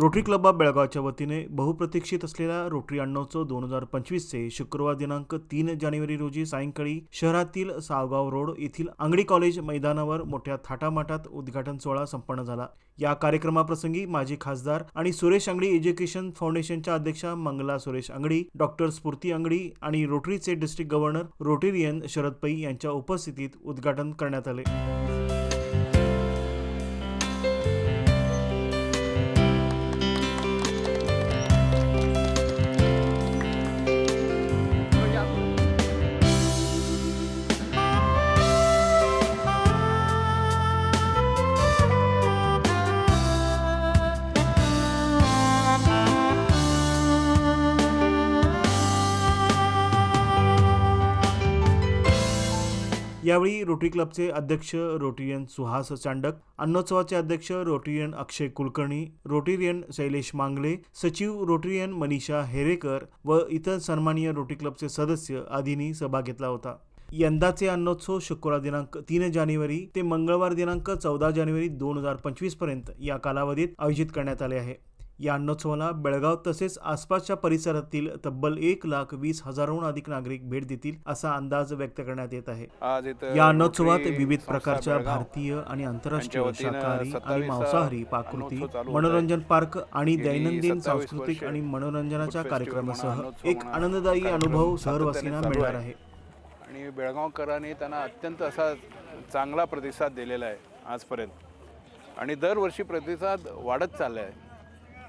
Rotary club of बेळगावच्या वतीने बहुप्रतीक्षित असलेला रोटरी अण्णोत्सव दोन हजार पंचवीसचे शुक्रवार दिनांक तीन जानेवारी रोजी सायंकाळी शहरातील सावगाव रोड येथील आंगडी कॉलेज मैदानावर मोठ्या थाटामाटात उद्घाटन सोहळा संपन्न झाला. या कार्यक्रमाप्रसंगी माजी खासदार आणि सुरेश अंगडी एज्युकेशन फाउंडेशनच्या अध्यक्षा मंगला सुरेश अंगडी डॉक्टर स्फूर्ती अंगडी आणि रोटरीचे district governor Rotarian Sharad Pai यांच्या उपस्थितीत उद्घाटन करण्यात आले. यावेळी रोटरी क्लबचे अध्यक्ष रोटेरियन सुहास चांडक अन्नोत्सवाचे अध्यक्ष रोटेरियन अक्षय कुलकर्णी रोटेरियन शैलेश मांगले सचिव रोटेरियन मनीषा हेरेकर व इतर सन्मानीय रोटरी क्लबचे सदस्य आदींनी सहभाग घेतला होता. यंदाचे अन्नोत्सव शुक्रवार दिनांक तीन जानेवारी ते मंगळवार दिनांक चौदा जानेवारी दोन हजार पंचवीसपर्यंत या कालावधीत आयोजित करण्यात आले आहे. या अन्नोत्सवाला बेळगाव तसेच आसपासच्या परिसरातील तब्बल एक लाख वीस हजाराहून अधिक नागरिक भेट देतील असा अंदाज व्यक्त करण्यात येत आहे. या अन्नोत्सवात विविध प्रकारच्या भारतीय आणि आंतरराष्ट्रीय शाकाहारी आणि 27 मांसाहारी आहे. मनोरंजन पार्क आणि दैनंदिन 27 सांस्कृतिक आणि मनोरंजनाच्या कार्यक्रमासह एक आनंददायी अनुभव चालू मिळणार आहे. आहे. आणि बेळगावकरांनी त्यांना अत्यंत असा चांगला प्रतिसाद दिलेला आहे आजपर्यंत. आणि दरवर्षी प्रतिसाद वाढत चालला आहे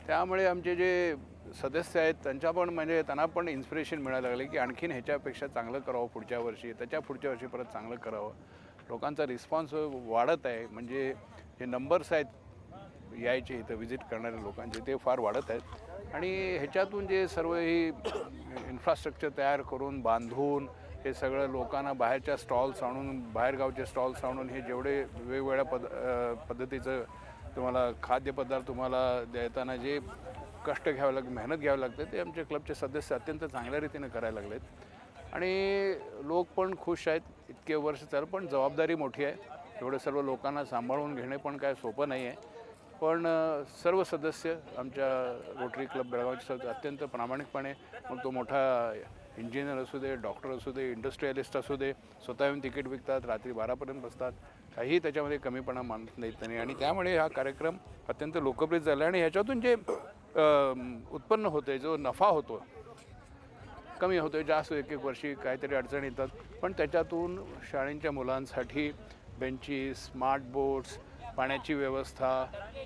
त्यामुळे आमचे जे सदस्य आहेत त्यांच्या पण म्हणजे त्यांना पण इन्स्पिरेशन मिळायला लागले की आणखीन ह्याच्यापेक्षा चांगलं करावं पुढच्या वर्षी त्याच्या पुढच्या वर्षी परत चांगलं करावं. लोकांचा रिस्पॉन्स वाढत आहे. म्हणजे जे नंबर्स आहेत यायचे इथं व्हिजिट करणाऱ्या लोकांचे ते फार वाढत आहेत. आणि ह्याच्यातून जे सर्व ही इन्फ्रास्ट्रक्चर तयार करून बांधून हे सगळं लोकांना बाहेरच्या स्टॉल्स आणून बाहेरगावचे स्टॉल्स आणून हे जेवढे वेगवेगळ्या पद पद्धतीचं तुम्हाला खाद्यपदार्थ तुम्हाला देताना जे कष्ट घ्यावं लाग मेहनत घ्यावं लागते ते आमचे क्लबचे सदस्य अत्यंत चांगल्या रीतीने करायला लागलेत. आणि लोक पण खुश आहेत इतके वर्ष चालू पण जबाबदारी मोठी आहे. एवढं सर्व लोकांना सांभाळून घेणे पण काय सोपं नाही आहे पण सर्व सदस्य आमच्या रोटरी क्लब बेळगावचे सदस्य अत्यंत प्रामाणिकपणे मग तो मोठा इंजिनियर असू दे डॉक्टर असू दे इंडस्ट्रियलिस्ट असू दे स्वतः येऊन तिकीट विकतात रात्री बारापर्यंत बसतात. काहीही त्याच्यामध्ये कमीपणा मानत नाहीत त्यांनी आणि त्यामुळे हा कार्यक्रम अत्यंत लोकप्रिय झाला आणि ह्याच्यातून जे उत्पन्न होते जो नफा होतो कमी होतो जास्त एक एक वर्षी काहीतरी अडचणी येतात. पण त्याच्यातून शाळेंच्या मुलांसाठी बेंचीस स्मार्ट बोर्ड्स पाण्याची व्यवस्था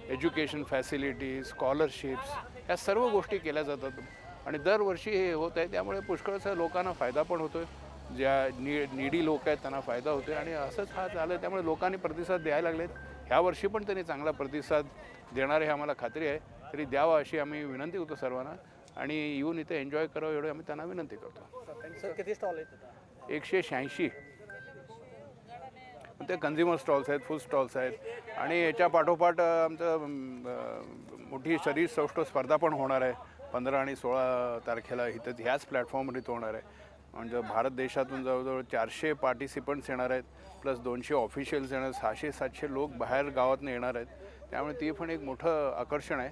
एज्युकेशन फॅसिलिटीज स्कॉलरशिप्स या सर्व गोष्टी केल्या जातात. आणि दरवर्षी हे होत आहे त्यामुळे पुष्कळसा लोकांना फायदा पण होतो आहे ज्या नि निडी लोक आहेत त्यांना फायदा होतो आहे आणि असंच हा झालं त्यामुळे लोकांनी प्रतिसाद द्यायला लागलेत. ह्या वर्षी पण त्यांनी चांगला प्रतिसाद देणार आहे आम्हाला खात्री आहे. तरी द्यावा अशी आम्ही विनंती करतो सर्वांना. आणि येऊन इथे एन्जॉय करावं एवढी आम्ही त्यांना विनंती करतो. एकशे शहाऐंशी. ते कन्झ्युमर स्टॉल्स आहेत फूड स्टॉल्स आहेत. आणि याच्या पाठोपाठ आमचं मोठी शरीर सौष्ठव स्पर्धा पण होणार आहे. पंधरा आणि सोळा तारखेला इथं ह्याच प्लॅटफॉर्मवर इथं होणार आहे. म्हणजे भारत देशातून जवळजवळ चारशे पार्टिसिपंट्स येणार आहेत प्लस दोनशे ऑफिशियल्स येणार सहाशे सातशे लोक बाहेर गावातून येणार आहेत. त्यामुळे ती पण एक मोठं आकर्षण आहे.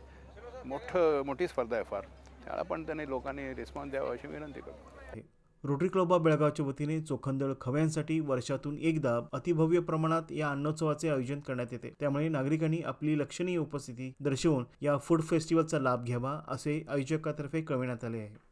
मोठं मोठी स्पर्धा आहे फार. त्याला पण त्यांनी लोकांनी रिस्पॉन्स द्यावा अशी विनंती करतो. रोटरी क्लब ऑफ बेळगावच्या वतीने चोखंदळ खव्यांसाठी वर्षातून एकदा अतिभव्य प्रमाणात या अन्नोत्सवाचे आयोजन करण्यात येते. त्यामुळे नागरिकांनी आपली लक्षणीय उपस्थिती दर्शवून या फूड फेस्टिवलचा लाभ घ्यावा असे आयोजकातर्फे कळविण्यात आले आहे.